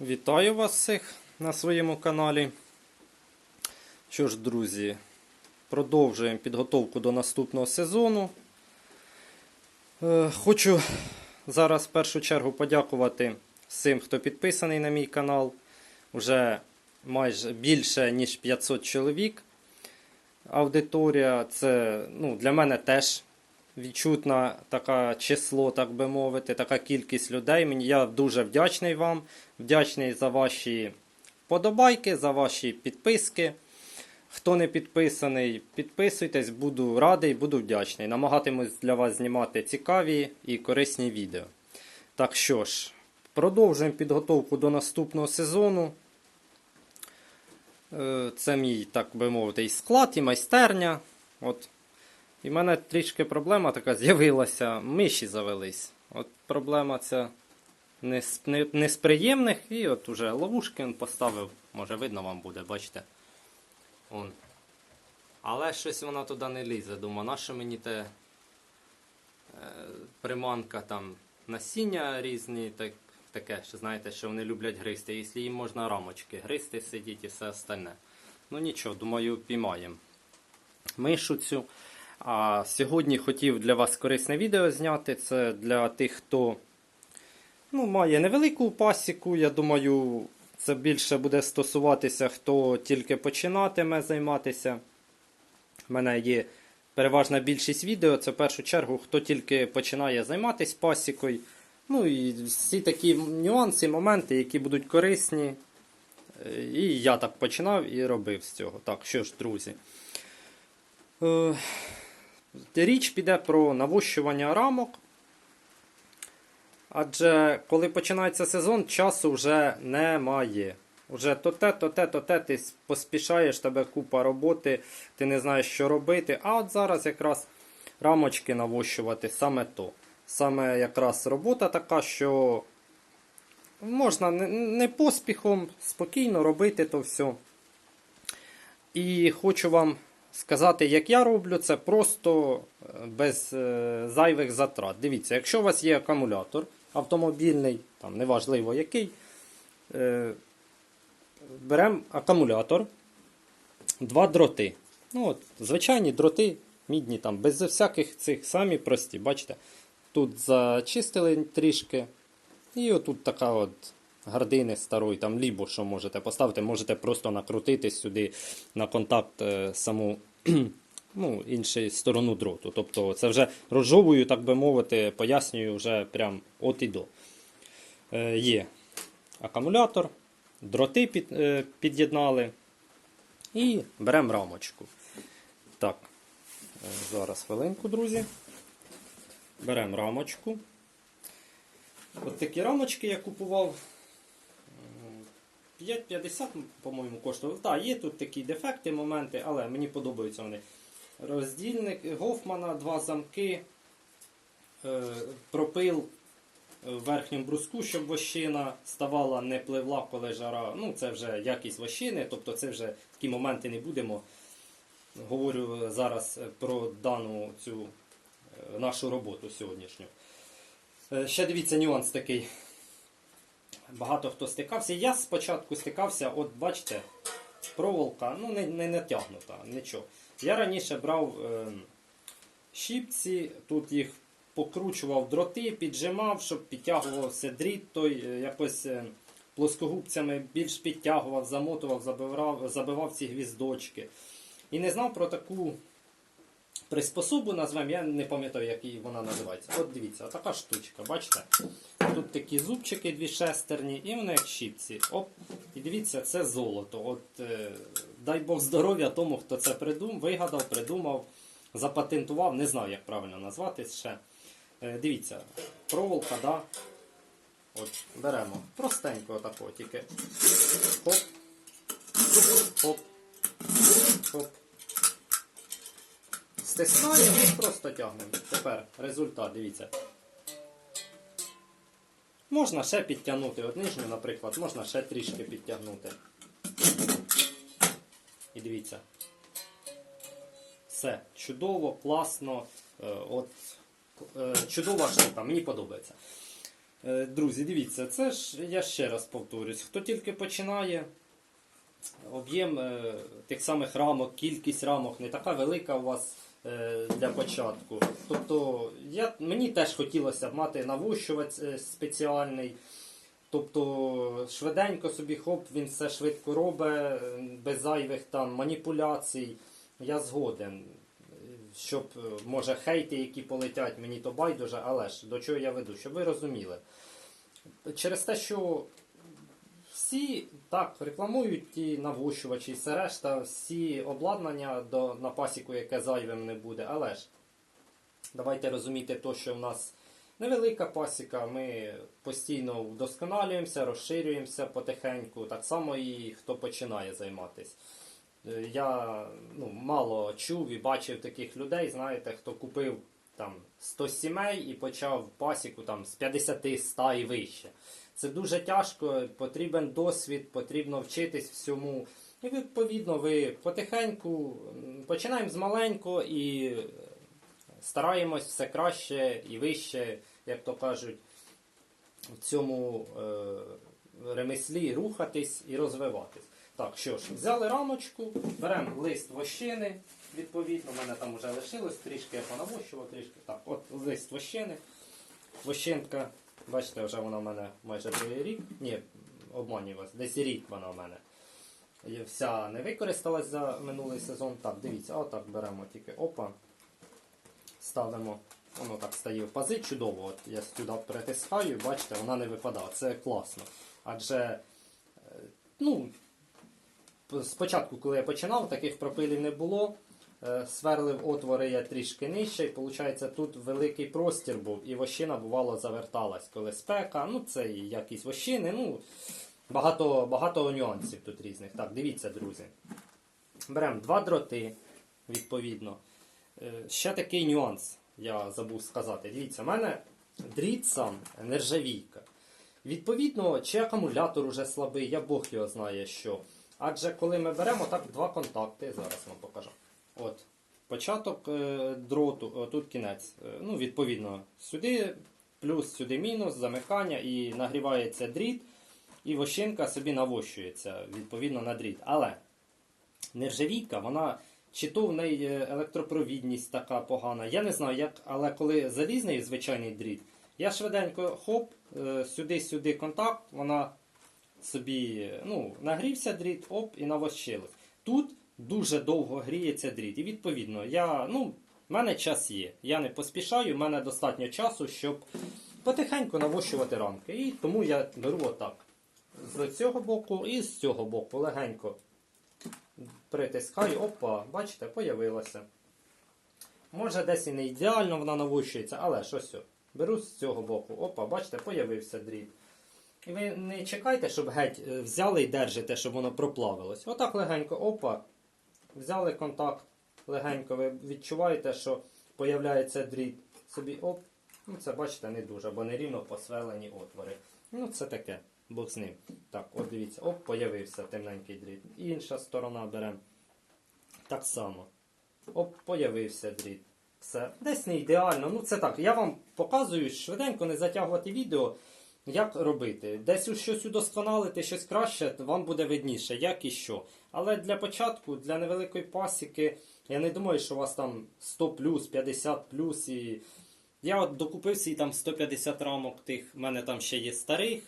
Вітаю вас всіх на своєму каналі. Що ж, друзі, продовжуємо підготовку до наступного сезону. Е, Хочу зараз в першу чергу подякувати всім, хто підписаний на мій канал. Уже майже більше, ніж 500 чоловік. Аудиторія це ну, для мене теж відчутна така число, так би мовити, така кількість людей. Мені я дуже вдячний вам, вдячний за ваші подобайки, за ваші підписки. Хто не підписаний, підписуйтесь, буду радий, буду вдячний. Намагатимусь для вас знімати цікаві і корисні відео. Так що ж, продовжуємо підготовку до наступного сезону. Е, Це мій, так би мовити, і склад, і майстерня. От і в мене трішки проблема така з'явилася. Миші завелись. От проблема ця не з, не, не з приємних. І от уже ловушки поставив. Може видно вам буде, бачите. Он. Але щось вона туди не лізе. Думаю, нащо мені те е, приманка там насіння різні, так, таке, що знаєте, що вони люблять гризти. Якщо їм можна рамочки гризти, сидіти і все остальне. Ну нічого, думаю, піймаємо. Мишу цю. А сьогодні хотів для вас корисне відео зняти. Це для тих, хто ну, має невелику пасіку. Я думаю, це більше буде стосуватися, хто тільки починатиме займатися. У мене є переважна більшість відео. Це в першу чергу, хто тільки починає займатися пасікою. Ну і всі такі нюанси, моменти, які будуть корисні. Е, І я так починав і робив з цього. Так, що ж, друзі. Річ піде про навощування рамок. Адже коли починається сезон, часу вже немає. Уже то те, то те, то те, ти поспішаєш, тебе купа роботи, ти не знаєш, що робити. А от зараз якраз рамочки навощувати саме то. Саме якраз робота така, що можна не поспіхом, спокійно робити то все. І хочу вам сказати, як я роблю, це просто е, без е, зайвих затрат. Дивіться, якщо у вас є акумулятор автомобільний, там неважливо який, е, беремо акумулятор, два дроти. Ну, от, Звичайні дроти, мідні, там, без всяких цих самі прості. Бачите? Тут зачистили трішки. І отут така от гардини старої, там лібо, що можете поставити, можете просто накрутити сюди на контакт е, саму ну, іншу сторону дроту. Тобто це вже розжовую, так би мовити, пояснюю вже прям от і до. Е, є акумулятор, дроти під, е, під'єднали і беремо рамочку. Так, е, зараз хвилинку, друзі. Беремо рамочку. От такі рамочки я купував. М, 5,50, по-моєму, коштував. Так, є тут такі дефекти, моменти, але мені подобаються вони. Роздільник Гофмана, два замки, е, пропил в верхньому бруску, щоб вощина ставала, не пливла, коли жара. Ну, це вже якість вощини, тобто це вже такі моменти не будемо. Говорю зараз про дану цю е, нашу роботу сьогоднішню. Е, Ще дивіться нюанс такий. Багато хто стикався. Я спочатку стикався, от бачите, проволока, ну не, не натягнута, нічого. Я раніше брав е, щіпці, тут їх покручував дроти, піджимав, щоб підтягувався дріт, той е, якось е, плоскогубцями більш підтягував, замотував, забивав, забивав ці гвіздочки. І не знав про таку приспособу, назвемо, я не пам'ятаю, як її вона називається. От дивіться, така штучка, бачите? Тут такі зубчики, дві шестерні, і вони як щіпці. Оп. І дивіться, це золото. От е, дай Бог здоров'я тому, хто це придум, вигадав, придумав, запатентував, не знаю, як правильно назвати ще. Е, дивіться, проволока, да? От, беремо. Простенько отако, тільки. Хоп. Хоп. Хоп. Стискаємо і просто тягнемо. Тепер результат, дивіться. Можна ще підтягнути от нижню, наприклад, можна ще трішки підтягнути. І дивіться. Все, чудово, класно. Е, От, е, чудова штука, мені подобається. Е, Друзі, дивіться, це ж я ще раз повторюсь. Хто тільки починає, об'єм е, тих самих рамок, кількість рамок не така велика у вас е, для початку. Тобто я, мені теж хотілося б мати навощувач е, спеціальний. Тобто швиденько собі хоп, він все швидко робить, без зайвих там маніпуляцій. Я згоден. Щоб, може, хейти, які полетять, мені то байдуже, але ж до чого я веду, щоб ви розуміли. Через те, що всі так рекламують ті навощувачі, все решта, всі обладнання до, на пасіку, яке зайвим не буде. Але ж давайте розуміти то, що в нас невелика пасіка, ми постійно вдосконалюємося, розширюємося потихеньку. Так само і хто починає займатися. Е, Я ну, мало чув і бачив таких людей, знаєте, хто купив там 100 сімей і почав пасіку там з 50 100 і вище. Це дуже тяжко, потрібен досвід, потрібно вчитись всьому. І відповідно ви потихеньку починаємо з маленького і стараємось все краще і вище, як то кажуть, в цьому е, ремеслі рухатись і розвиватись. Так, що ж, взяли рамочку, беремо лист вощини, відповідно, у мене там вже лишилось, трішки я понавощував, трішки. Так, от лист вощини. Вощинка, бачите, вже вона в мене майже рік. Ні, обманюю вас, десь рік вона в мене. Є Вся не використалась за минулий сезон. Так, дивіться, отак беремо тільки опа. Ставимо, воно так стає в пази чудово. От я сюди притискаю, бачите, вона не випадає. Це класно. Адже, е, ну, спочатку, коли я починав, таких пропилів не було. Е, Сверлив отвори я трішки нижче, і виходить, тут великий простір був, і вощина бувало заверталась, коли спека, ну це і якісь вощини, ну багато, багато нюансів тут різних. Так, дивіться, друзі. Беремо два дроти, відповідно. Е, Ще такий нюанс, я забув сказати. Дивіться, в мене дріт сам нержавійка. Відповідно, чи акумулятор уже слабий, я Бог його знає що. Адже коли ми беремо так два контакти, зараз вам покажу. От, початок е, дроту, о, тут кінець. Е, ну, відповідно, сюди плюс, сюди мінус, замикання і нагрівається дріт, і вощинка собі навощується відповідно на дріт. Але нержавійка, вона чи то в неї е, електропровідність така погана. Я не знаю, як, але коли залізний звичайний дріт, я швиденько хоп, е, сюди-сюди контакт, вона собі е, ну, нагрівся дріт, оп, і навощилось. Тут дуже довго гріється дріт. І відповідно, я, ну, в мене час є. Я не поспішаю, в мене достатньо часу, щоб потихеньку навощувати рамки. І тому я беру отак. З цього боку і з цього боку легенько притискаю, опа, бачите, появилася. Може десь і не ідеально вона навощується, але що все. Беру з цього боку, опа, бачите, появився дріт. І ви не чекайте, щоб геть е, взяли і держите, щоб воно проплавилось. Отак легенько, опа, взяли контакт, легенько, ви відчуваєте, що появляється дріт. Собі оп. Ну це бачите не дуже, бо нерівно посвелені отвори. Ну це таке, Бог з ним. Так, от дивіться, оп, появився темненький дріт. Інша сторона беремо. Так само. Оп, появився дріт. Все. Десь не ідеально. Ну це так. Я вам показую швиденько не затягувати відео. Як робити? Десь щось удосконалити, щось краще, вам буде видніше, як і що. Але для початку, для невеликої пасіки, я не думаю, що у вас там 100 плюс, 50 плюс. І... Я от докупив свій там 150 рамок тих, в мене там ще є старих,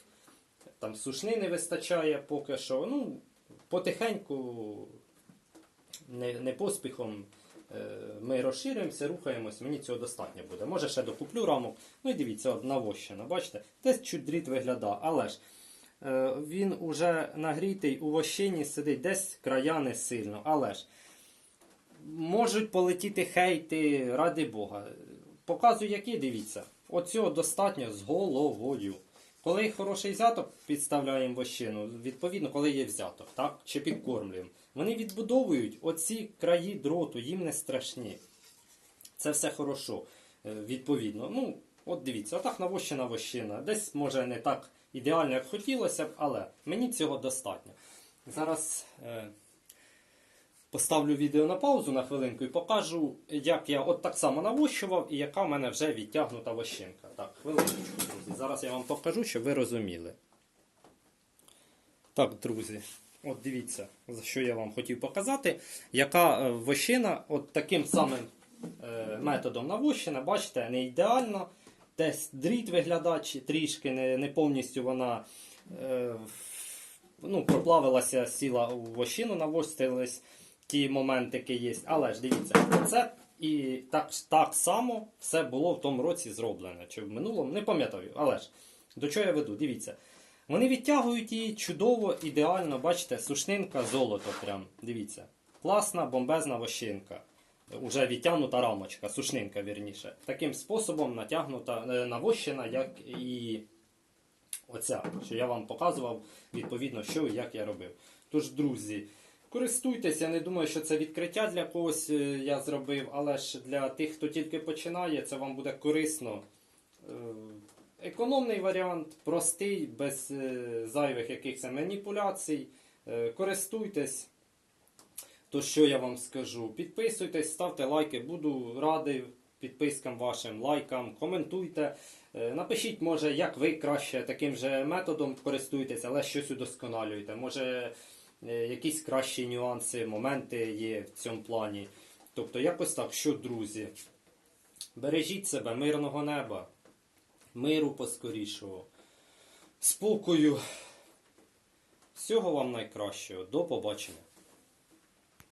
там сушни не вистачає поки що. Ну, потихеньку, не, не поспіхом. Е, Ми розширюємося, рухаємось, мені цього достатньо буде. Може ще докуплю рамок. Ну і дивіться, от навощена, бачите? Десь чуть дріт виглядає, але ж е, він уже нагрітий у вощині сидить, десь края не сильно, але ж можуть полетіти хейти, ради Бога. Показую, які, дивіться. Оцього достатньо з головою. Коли хороший взяток, підставляємо вощину, відповідно, коли є взяток, так? Чи підкормлюємо. Вони відбудовують оці краї дроту, їм не страшні. Це все хорошо, е, відповідно. Ну, от дивіться, отак навощена вощина. Десь може не так ідеально, як хотілося б, але мені цього достатньо. Зараз е, поставлю відео на паузу на хвилинку і покажу, як я от так само навощував і яка в мене вже відтягнута вощинка. Так, хвилиночку, друзі. Зараз я вам покажу, щоб ви розуміли. Так, друзі, от дивіться, за що я вам хотів показати, яка е, вощина от таким самим е, методом навощена, бачите, не ідеально. Десь дріт виглядає трішки, не, не повністю вона е, ну, проплавилася, сіла у вощину, навостились ті моментики є. Але ж дивіться, це і так, так само все було в тому році зроблено. Чи в минулому, не пам'ятаю. Але ж до чого я веду? Дивіться. Вони відтягують її чудово, ідеально, бачите, сушнинка, золото прям. Дивіться. Класна, бомбезна вощинка. Уже відтягнута рамочка, сушнинка вірніше. Таким способом натягнута, е, навощена, як і оця, що я вам показував, відповідно, що і як я робив. Тож, друзі, користуйтесь, я не думаю, що це відкриття для когось е, я зробив, але ж для тих, хто тільки починає, це вам буде корисно. Економний варіант, простий, без е, зайвих якихось маніпуляцій. Е, Користуйтесь. То що я вам скажу? Підписуйтесь, ставте лайки, буду радий підпискам вашим, лайкам, коментуйте. Е, Напишіть, може, як ви краще таким же методом користуєтесь, але щось удосконалюєте. Може, якісь кращі нюанси, моменти є в цьому плані. Тобто, якось так, що, друзі, бережіть себе, мирного неба, миру поскорішого, спокою. Всього вам найкращого. До побачення.